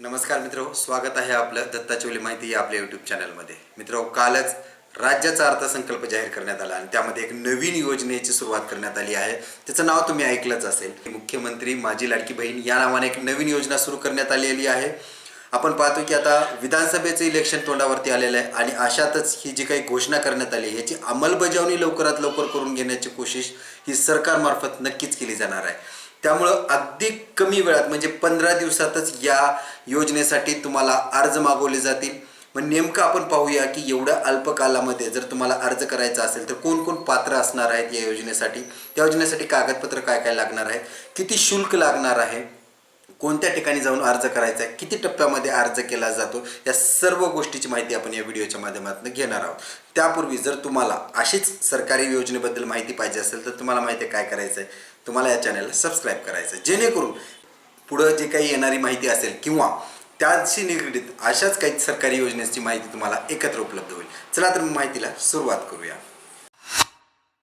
नमस्कार मित्र स्वागत आहे आपलं दत्ताचिवली माहिती या आपल्या यूट्यूब चॅनलमध्ये मित्र कालच राज्याचा अर्थसंकल्प जाहीर करण्यात आला आणि त्यामध्ये एक नवीन योजनेची सुरुवात करण्यात आली आहे. त्याचं नाव तुम्ही ऐकलंच असेल. मुख्यमंत्री माझी लाडकी बहीण या नावाने एक नवीन योजना सुरू करण्यात आलेली आहे. आपण पाहतो की आता विधानसभेचं इलेक्शन तोंडावरती आलेलं आहे आणि अशातच ही जी काही घोषणा करण्यात आली याची अंमलबजावणी लवकरात लवकर करून घेण्याची कोशिश ही सरकारमार्फत नक्कीच केली जाणार आहे. त्यामुळं अगदी कमी वेळात म्हणजे पंधरा दिवसातच या योजनेसाठी तुम्हाला अर्ज मागवले जातील. मग नेमकं आपण पाहूया की एवढ्या अल्पकालामध्ये जर तुम्हाला अर्ज करायचा असेल तर कोण कोण पात्र असणार आहेत या योजनेसाठी? त्या योजनेसाठी कागदपत्र काय काय लागणार आहे किती शुल्क लागणार आहे? कोणत्या ठिकाणी जाऊन अर्ज करायचा आहे किती टप्प्यामध्ये अर्ज केला जातो या सर्व गोष्टीची माहिती आपण या व्हिडिओच्या माध्यमातून घेणार आहोत. त्यापूर्वी जर तुम्हाला अशीच सरकारी योजनेबद्दल माहिती पाहिजे असेल तर तुम्हाला माहिती आहे काय करायचं आहे तुम्हाला या चॅनलला सबस्क्राईब करायचं आहे जेणेकरून पुढं जे काही येणारी माहिती असेल किंवा त्याशी निगडीत अशाच काही सरकारी योजनेची माहिती तुम्हाला एकत्र उपलब्ध होईल. चला तर माहितीला सुरुवात करूया.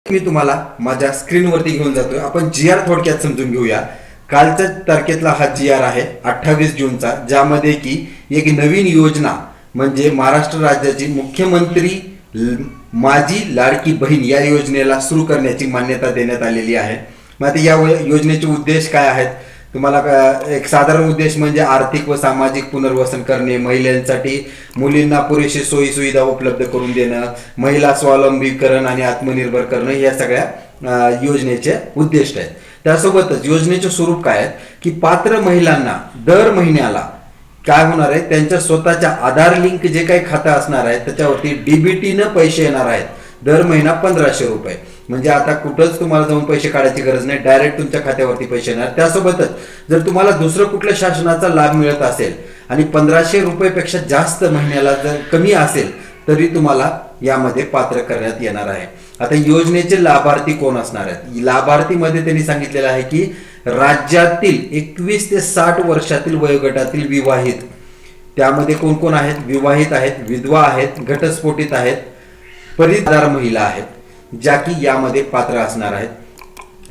मी तुम्हाला माझ्या स्क्रीनवरती घेऊन जातोय. आपण जी आर थोडक्यात समजून घेऊया. कालच्या तारखेतला हा जी आर आहे अठ्ठावीस जूनचा ज्यामध्ये की एक नवीन योजना म्हणजे महाराष्ट्र राज्याची मुख्यमंत्री माझी लाडकी बहीण या योजनेला सुरू करण्याची मान्यता देण्यात आलेली आहे. मग आता या योजनेचे उद्देश काय आहेत? तुम्हाला एक साधारण उद्देश म्हणजे आर्थिक व सामाजिक पुनर्वसन करणे महिलांसाठी मुलींना पुरेशी सोयी सुविधा उपलब्ध करून देणं महिला स्वावलंबीकरण आणि आत्मनिर्भर करणं या सगळ्या योजनेचे उद्दिष्ट आहेत. त्यासोबतच योजनेचे स्वरूप काय आहे की पात्र महिलांना दर महिन्याला काय होणार आहे? त्यांच्या स्वतःच्या आधार लिंक जे काही खातं असणार आहे त्याच्यावरती डीबीटीनं पैसे येणार आहेत. दर महिना पंधराशे रुपये. म्हणजे आता कुठंच तुम्हाला जाऊन पैसे काढायची गरज नाही. डायरेक्ट तुमच्या खात्यावरती पैसे येणार. त्यासोबतच जर तुम्हाला दुसरं कुठल्या शासनाचा लाभ मिळत असेल आणि पंधराशे रुपयेपेक्षा जास्त महिन्याला जर कमी असेल तरी तुम्हाला यामध्ये पात्र करण्यात येणार आहे. आता योजनेचे लाभार्थी कोण असणार आहेत? लाभार्थीमध्ये त्यांनी सांगितलेलं आहे की राज्यातील एकवीस ते साठ वर्षातील वयोगटातील विवाहित त्यामध्ये कोण कोण आहेत? विवाहित आहेत विधवा आहेत घटस्फोटित आहेत परिधार महिला आहेत ज्या की यामध्ये पात्र असणार आहेत.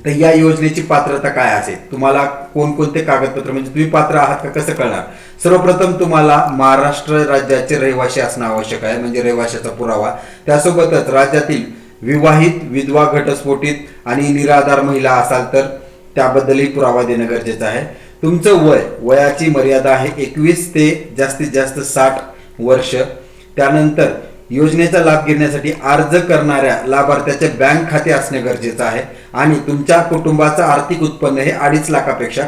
तर या योजनेची पात्रता काय असेल? तुम्हाला कोणकोणते कागदपत्र म्हणजे तुम्ही पात्र आहात का? कसं कळणार? सर्वप्रथम तुम्हाला महाराष्ट्र राज्याचे रहिवासी असणं आवश्यक आहे म्हणजे रहिवाशाचा पुरावा. त्यासोबतच राज्यातील विवाहित विधवा घटस्फोटित आणि निराधार महिला असाल तर त्याबद्दलही पुरावा देणं गरजेचं आहे. तुमचं वय वयाची मर्यादा आहे एकवीस ते जास्तीत जास्त साठ वर्ष. त्यानंतर योजनेचा लाभ घेण्यासाठी अर्ज करणाऱ्या लाभार्थ्याचे बँक खाते असणे गरजेचं आहे. आणि तुमच्या कुटुंबाचं आर्थिक उत्पन्न हे अडीच लाखापेक्षा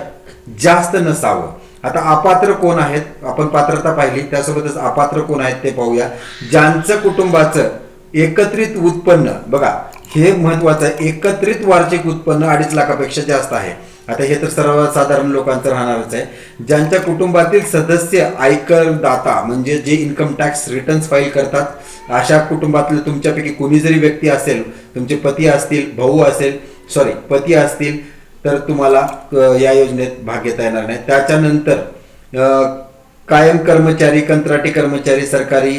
जास्त नसावं. आता अपात्र कोण आहेत? आपण पात्रता पाहिली त्यासोबतच अपात्र कोण आहेत ते पाहूया. ज्यांचं कुटुंबाचं एकत्रित उत्पन्न बघा हे महत्वाचं आहे. एकत्रित वार्षिक उत्पन्न अडीच लाखापेक्षा जास्त आहे. आता हे तर सर्वसाधारण लोकांचं राहणारच आहे. ज्यांच्या कुटुंबातील सदस्य आयकर दाता म्हणजे जे इन्कम टॅक्स रिटर्न्स फाईल करतात अशा कुटुंबातलं तुमच्यापैकी कोणी जरी व्यक्ती असेल तुमचे पती असतील भाऊ असेल सॉरी पती असतील तर तुम्हाला या योजनेत भाग घेता येणार नाही. त्याच्यानंतर कायम कर्मचारी कंत्राटी कर्मचारी सरकारी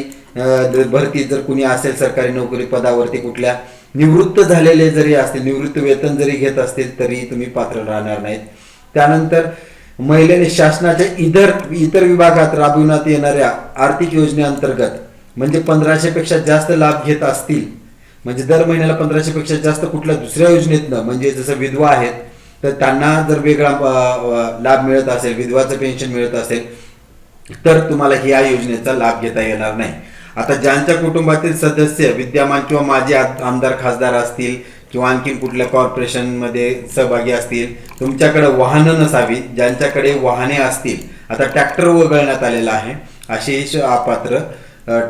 भरती जर कुणी असेल सरकारी नोकरी पदावरती कुठल्या निवृत्त झालेले जरी असतील निवृत्त वेतन जरी घेत असतील तरी तुम्ही पात्र राहणार नाहीत. त्यानंतर महिलेने शासनाच्या इतर इतर विभागात राबविण्यात येणाऱ्या आर्थिक योजनेअंतर्गत म्हणजे पंधराशे पेक्षा जास्त लाभ घेत असतील म्हणजे दर महिन्याला पंधराशे पेक्षा जास्त कुठल्या दुसऱ्या योजनेतनं म्हणजे जसं विधवा आहेत तर त्यांना जर वेगळा लाभ मिळत असेल विधवाचं पेन्शन मिळत असेल तर तुम्हाला ह्या योजनेचा लाभ घेता येणार नाही. आता ज्यांच्या कुटुंबातील सदस्य विद्यमान किंवा माजी आमदार खासदार असतील किंवा आणखीन कुठल्या कॉर्पोरेशनमध्ये सहभागी असतील तुमच्याकडे वाहनं नसावी ज्यांच्याकडे वाहने असतील आता ट्रॅक्टर वगळण्यात आलेला आहे असे अपात्र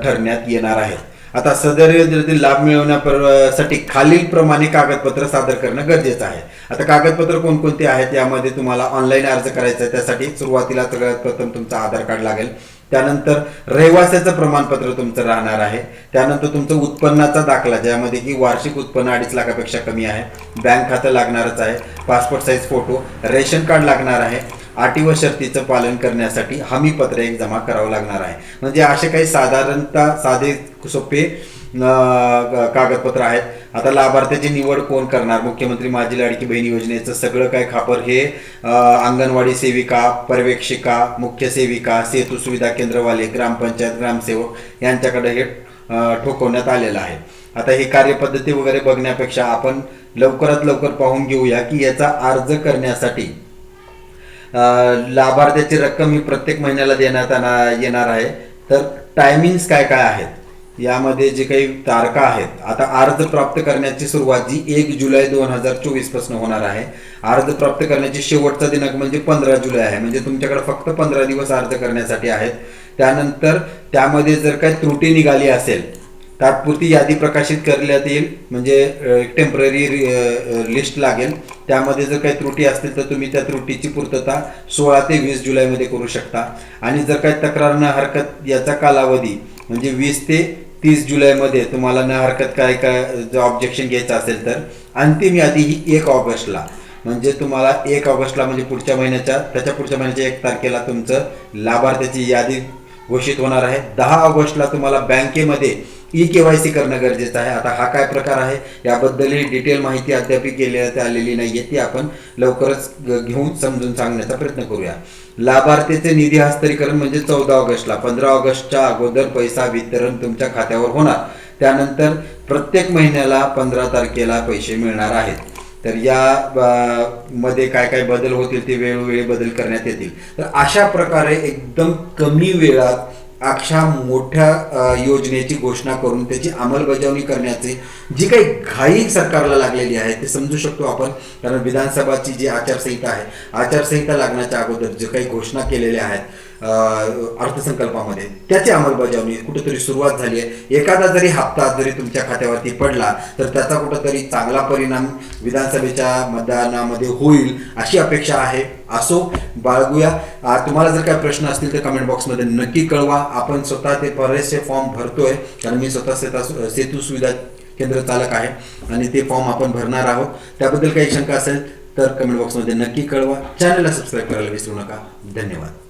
ठरण्यात येणार आहेत. आता सदर योजनेतील लाभ मिळवण्यासाठी खालील प्रमाणे कागदपत्र सादर करणं गरजेचं आहे. आता कागदपत्र कोणकोणते आहेत यामध्ये तुम्हाला ऑनलाईन अर्ज करायचा आहे त्यासाठी सुरुवातीला सगळ्यात प्रथम तुमचं आधार कार्ड लागेल. त्यानंतर रहिवासाचं प्रमाणपत्र तुमचं राहणार आहे. त्यानंतर तुमचं उत्पन्नाचा दाखला ज्यामध्ये की वार्षिक उत्पन्न अडीच लाखापेक्षा कमी आहे. बँक खातं लागणारच आहे. Passport size photo ration card लागणार आहे. अटी व शर्तीचं पालन करण्यासाठी हमीपत्र एक जमा करावं लागणार आहे. म्हणजे असे काही साधारणतः साधे सोपे कागदपत्र आहेत. आता लाभार्थ्याची निवड कोण करणार? मुख्यमंत्री माझी लाडकी बहीण योजनेचं सगळं काय खापर हे अंगणवाडी सेविका पर्यवेक्षिका मुख्य सेविका सेतू सुविधा केंद्रवाले ग्रामपंचायत ग्रामसेवक यांच्याकडे हे ठोकवण्यात आलेलं आहे. आता ही कार्यपद्धती वगैरे बघण्यापेक्षा आपण लवकरात लवकर पाहून घेऊया की याचा अर्ज करण्यासाठी लाभार्थ्याची रक्कम ही प्रत्येक महिन्याला देण्यात येणार- येणार आहे. तर टायमिंग्स काय काय आहेत? यामध्ये जे काही तारखा आहेत आता अर्ज प्राप्त करण्याची सुरुवात जी एक जुलै दोन हजार चोवीसपासून होणार आहे. अर्ज प्राप्त करण्याची शेवटचा दिनांक म्हणजे पंधरा जुलै आहे. म्हणजे तुमच्याकडे फक्त पंधरा दिवस अर्ज करण्यासाठी आहेत. त्यानंतर त्यामध्ये जर काही त्रुटी निघाली असेल तात्पुरती यादी प्रकाशित करण्यात येईल. म्हणजे टेंपररी लिस्ट लागेल. त्यामध्ये जर काही त्रुटी असतील तर तुम्ही त्या त्रुटीची पूर्तता सोळा ते वीस जुलैमध्ये करू शकता. आणि जर काही तक्रार न हरकत याचा कालावधी म्हणजे वीस ते तीस जुलैमध्ये तुम्हाला न हरकत काय काय जर ऑब्जेक्शन घ्यायचं असेल तर अंतिम यादी ही एक ऑगस्टला. म्हणजे तुम्हाला एक ऑगस्टला म्हणजे पुढच्या महिन्याच्या त्याच्या पुढच्या महिन्याच्या एक तारखेला तुमचं लाभार्थ्याची यादी घोषित होणार आहे. दहा ऑगस्टला तुम्हाला बँकेमध्ये ई के वाय सी करणं गरजेचं आहे. आता हा काय प्रकार आहे? याबद्दलही डिटेल माहिती अद्याप केली आलेली नाही आहे ती आपण लवकरच घेऊन समजून सांगण्याचा प्रयत्न करूया. लाभार्थीचे निधी हस्तांतरीकरण म्हणजे चौदा ऑगस्टला. पंधरा ऑगस्टच्या अगोदर पैसा वितरण तुमच्या खात्यावर होणार. त्यानंतर प्रत्येक महिन्याला पंधरा तारखेला पैसे मिळणार आहेत. तर या मध्ये काय काय बदल होतील ते वेळोवेळी बदल करण्यात येतील. तर अशा प्रकारे एकदम कमी वेळात अशा मोठ्या योजनेची घोषणा करून त्याची अंमलबजावणी करण्याची जी काही घाई सरकारला लागलेली आहे ते समजू शकतो आपण. कारण विधानसभाची जी आचारसंहिता आहे आचारसंहिता लागण्याच्या अगोदर जे काही घोषणा केलेल्या आहेत अर्थसंकल्पामध्ये त्याची अंमलबजावणी कुठेतरी सुरुवात झाली आहे. एखादा जरी हप्ता जरी तुमच्या खात्यावरती पडला तर त्याचा कुठंतरी चांगला परिणाम विधानसभेच्या मतदानामध्ये होईल अशी अपेक्षा आहे. असो बाळगूया. तुम्हाला जर काही प्रश्न असतील तर कमेंट बॉक्समध्ये नक्की कळवा. आपण स्वतः ते बरेचसे फॉर्म भरतोय कारण मी स्वतः सेता सेतू सुविधा केंद्र चालक आहे आणि ते फॉर्म आपण भरणार आहोत. त्याबद्दल काही शंका असेल तर कमेंट बॉक्समध्ये नक्की कळवा. चॅनलला सबस्क्राईब करायला विसरू नका. धन्यवाद.